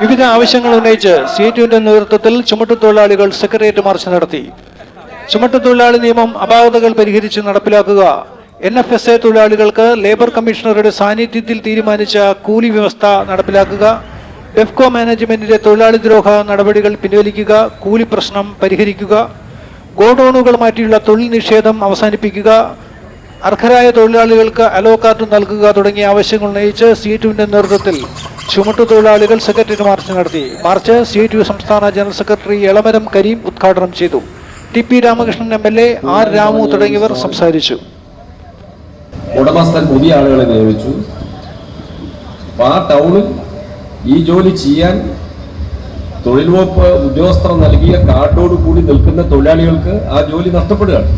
വിവിധ ആവശ്യങ്ങൾ ഉന്നയിച്ച് സി ടുവിന്റെ നേതൃത്വത്തിൽ ചുമട്ടുതൊഴിലാളികൾ സെക്രട്ടേറിയറ്റ് മാർച്ച് നടത്തി. ചുമട്ടുതൊഴിലാളി നിയമം അപാകതകൾ പരിഹരിച്ച് നടപ്പിലാക്കുക. എൻ എഫ് എസ് എ തൊഴിലാളികൾക്ക് ലേബർ കമ്മീഷണറുടെ സാന്നിധ്യത്തിൽ തീരുമാനിച്ച കൂലി വ്യവസ്ഥ നടപ്പിലാക്കുക. ഡെഫ്കോ മാനേജ്മെന്റിന്റെ തൊഴിലാളി ദ്രോഹ നടപടികൾ പിൻവലിക്കുക. കൂലി പ്രശ്നം പരിഹരിക്കുക. ഗോഡൌണുകൾ മാറ്റിയുള്ള തൊഴിൽ നിഷേധം അവസാനിപ്പിക്കുക. അർഹരായ തൊഴിലാളികൾക്ക് അലോ കാർഡ് നൽകുക തുടങ്ങിയ ആവശ്യങ്ങൾ ഉന്നയിച്ച് സി ടുവിന്റെ നേതൃത്വത്തിൽ ചുമട്ടു തൊഴിലാളികൾ സെക്രട്ടറി മാർച്ച് നടത്തി. മാർച്ച് സി ടു സംസ്ഥാന ജനറൽ സെക്രട്ടറി എളമരം കരീം ഉദ്ഘാടനം ചെയ്തു. T P Ramakrishnan M L A R Ramu തുടങ്ങിയവർ സംസാരിച്ചു. ഉടമസ്ഥൻ പുതിയ ആളുകളെ നിയമിച്ചു. ആ ടൗണിൽ ഈ ജോലി ചെയ്യാൻ തൊഴിൽ വകുപ്പ് ഉദ്യോഗസ്ഥർ നൽകിയ കാർഡോട് കൂടി നിൽക്കുന്ന തൊഴിലാളികൾക്ക് ആ ജോലി നഷ്ടപ്പെടുകയാണ്.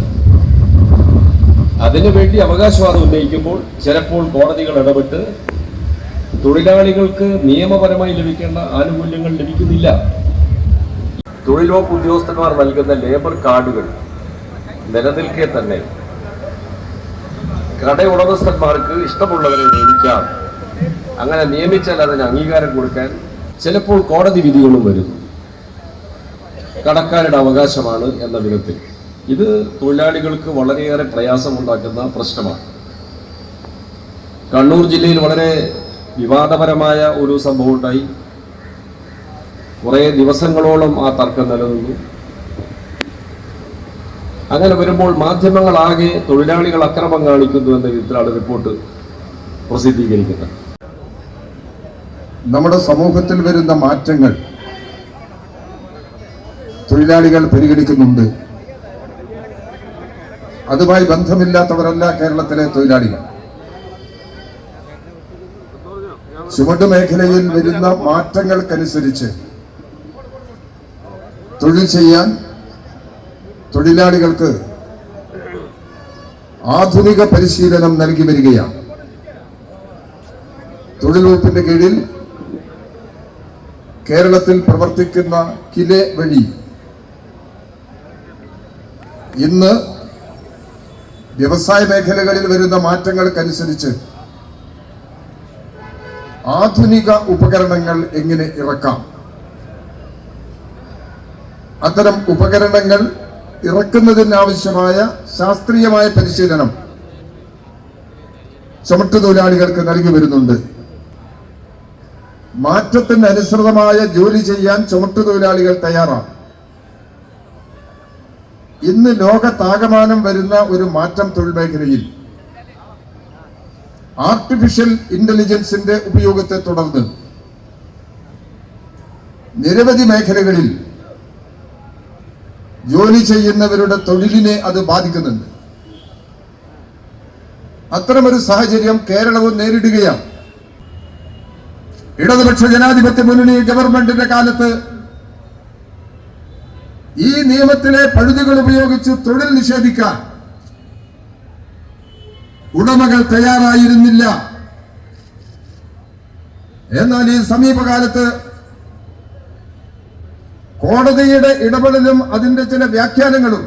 അതിനുവേണ്ടി അവകാശവാദം ഉന്നയിക്കുമ്പോൾ ചിലപ്പോൾ കോടതികൾ ഇടപെട്ട് തൊഴിലാളികൾക്ക് നിയമപരമായി ലഭിക്കേണ്ട ആനുകൂല്യങ്ങൾ ലഭിക്കുന്നില്ല. തൊഴിൽ വകുപ്പ് ഉദ്യോഗസ്ഥന്മാർ നൽകുന്ന ലേബർ കാർഡുകൾ നിലനിൽക്കെ തന്നെ കട ഉടമസ്ഥന്മാർക്ക് ഇഷ്ടമുള്ളവരെ നിയമിക്കാം. അങ്ങനെ നിയമിച്ചാൽ അതിന് അംഗീകാരം കൊടുക്കാൻ ചിലപ്പോൾ കോടതി വിധികളും വരുന്നു കടക്കാരുടെ അവകാശമാണ് എന്ന വിധത്തിൽ. ഇത് തൊഴിലാളികൾക്ക് വളരെയേറെ പ്രയാസമുണ്ടാക്കുന്ന പ്രശ്നമാണ്. കണ്ണൂർ ജില്ലയിൽ വളരെ വിവാദപരമായ ഒരു സംഭവം ഉണ്ടായി കുറേ ദിവസങ്ങളോളം ആ തർക്കം നിലനിന്നു. അങ്ങനെ വരുമ്പോൾ മാധ്യമങ്ങളാകെ തൊഴിലാളികൾ അക്രമം കാണിക്കുന്നു എന്ന വിധത്തിലാണ് റിപ്പോർട്ട് പ്രസിദ്ധീകരിക്കുന്നത്. നമ്മുടെ സമൂഹത്തിൽ വരുന്ന മാറ്റങ്ങൾ തൊഴിലാളികൾ പരിഗണിക്കുന്നുണ്ട്. അതുമായി ബന്ധമില്ലാത്തവരല്ല കേരളത്തിലെ തൊഴിലാളികൾ. ചുമട് മേഖലയിൽ വരുന്ന മാറ്റങ്ങൾക്കനുസരിച്ച് തൊഴിൽ ചെയ്യാൻ തൊഴിലാളികൾക്ക് ആധുനിക പരിശീലനം നൽകി വരികയാണ്. തൊഴിൽ വകുപ്പിന്റെ കീഴിൽ കേരളത്തിൽ പ്രവർത്തിക്കുന്ന കിലെ വഴി ഇന്ന് വ്യവസായ മേഖലകളിൽ വരുന്ന മാറ്റങ്ങൾക്കനുസരിച്ച് ആധുനിക ഉപകരണങ്ങൾ എങ്ങനെ ഇറക്കാം? അത്തരം ഉപകരണങ്ങൾ ഇറക്കുന്നതിനാവശ്യമായ ശാസ്ത്രീയമായ പരിശീലനം ചുമട്ടുതൊഴിലാളികൾക്ക് നൽകി വരുന്നുണ്ട്. മാറ്റത്തിന് അനുസൃതമായ ജോലി ചെയ്യാൻ ചുമട്ടുതൊഴിലാളികൾ തയ്യാറാണ്. ഇന്ന് ലോകത്താകമാനം വരുന്ന ഒരു മാറ്റം തൊഴിൽ മേഖലയിൽ ആർട്ടിഫിഷ്യൽ ഇന്റലിജൻസിന്റെ ഉപയോഗത്തെ തുടർന്ന് നിരവധി മേഖലകളിൽ ജോലി ചെയ്യുന്നവരുടെ തൊഴിലിനെ അത് ബാധിക്കുന്നുണ്ട്. അത്തരമൊരു സാഹചര്യം കേരളവും നേരിടുകയാണ്. ഇടതുപക്ഷ ജനാധിപത്യ മുന്നണി ഗവൺമെന്റിന്റെ കാലത്ത് ഈ നിയമത്തിലെ പഴുതുകൾ ഉപയോഗിച്ച് തൊഴിൽ നിഷേധിക്കാൻ ഉടമകൾ തയ്യാറായിരുന്നില്ല. എന്നാൽ ഈ സമീപകാലത്ത് കോടതിയുടെ ഇടപെടലും അതിന്റെ ചില വ്യാഖ്യാനങ്ങളും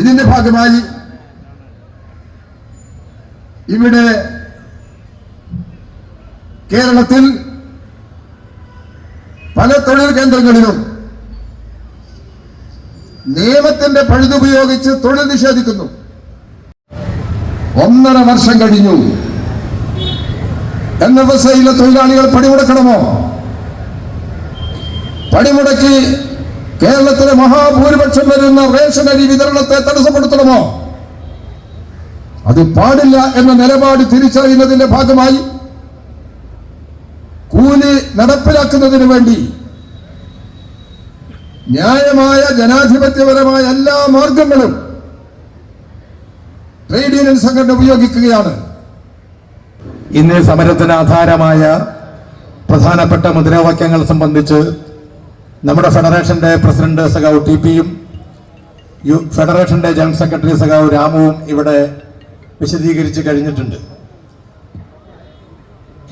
ഇതിന്റെ ഭാഗമായി ഇവിടെ കേരളത്തിൽ പല തൊഴിൽ കേന്ദ്രങ്ങളിലും നിയമത്തിന്റെ പഴുതുപയോഗിച്ച് തൊഴിൽ നിഷേധിക്കുന്നു. ഒന്നര വർഷം കഴിഞ്ഞു. എൻ എഫ് എസ് ഐയിലെ തൊഴിലാളികൾ പണിമുടക്കണമോ? പണിമുടക്കി കേരളത്തിലെ മഹാഭൂരിപക്ഷം വരുന്ന റേഷൻ അരി വിതരണത്തെ തടസ്സപ്പെടുത്തണമോ? അത് പാടില്ല എന്ന നിലപാട് തിരിച്ചറിയുന്നതിന്റെ ഭാഗമായി കൂലി നടപ്പിലാക്കുന്നതിന് വേണ്ടി ന്യായമായ ജനാധിപത്യപരമായ എല്ലാ മാർഗങ്ങളും യൂണിയൻ സംഘടന ഉപയോഗിക്കുകയാണ്. ഇന്ന് സമരത്തിന് ആധാരമായ പ്രധാനപ്പെട്ട മുദ്രാവാക്യങ്ങൾ സംബന്ധിച്ച് നമ്മുടെ ഫെഡറേഷന്റെ പ്രസിഡന്റ് സഖാവ് ടി പിയും യു ഫെഡറേഷന്റെ ജനറൽ സെക്രട്ടറി സഖാവ് രാമുവും ഇവിടെ വിശദീകരിച്ച് കഴിഞ്ഞിട്ടുണ്ട്.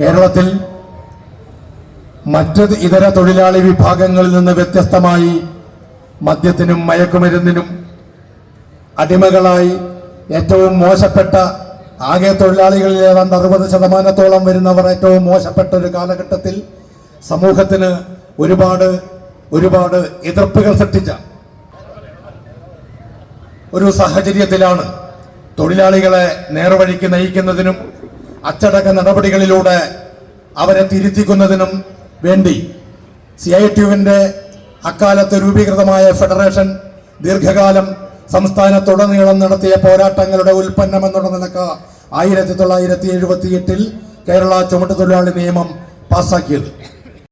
കേരളത്തിൽ മറ്റ് ഇതര തൊഴിലാളി വിഭാഗങ്ങളിൽ നിന്ന് വ്യത്യസ്തമായി മദ്യത്തിനും മയക്കുമരുന്നിനും അടിമകളായി ഏറ്റവും മോശപ്പെട്ട ആകെ തൊഴിലാളികളിൽ ഏതാണ്ട് അറുപത് ശതമാനത്തോളം വരുന്നവർ ഏറ്റവും മോശപ്പെട്ട ഒരു കാലഘട്ടത്തിൽ സമൂഹത്തിന് ഒരുപാട് ഒരുപാട് എതിർപ്പുകൾ സൃഷ്ടിച്ച ഒരു സാഹചര്യത്തിലാണ് തൊഴിലാളികളെ നേർവഴിക്ക് നയിക്കുന്നതിനും അച്ചടക്ക നടപടികളിലൂടെ അവരെ തിരുത്തിക്കുന്നതിനും വേണ്ടി സി ഐ ടിയുവിന്റെ അക്കാലത്ത് രൂപീകൃതമായ ഫെഡറേഷൻ ദീർഘകാലം സംസ്ഥാനത്തുടനീളം നടത്തിയ പോരാട്ടങ്ങളുടെ ഉൽപ്പന്നം എന്നുള്ള നിലയ്ക്ക് ആയിരത്തി തൊള്ളായിരത്തി എഴുപത്തി എട്ടിൽ കേരള ചുമട്ടുതൊഴിലാളി നിയമം പാസാക്കിയത്.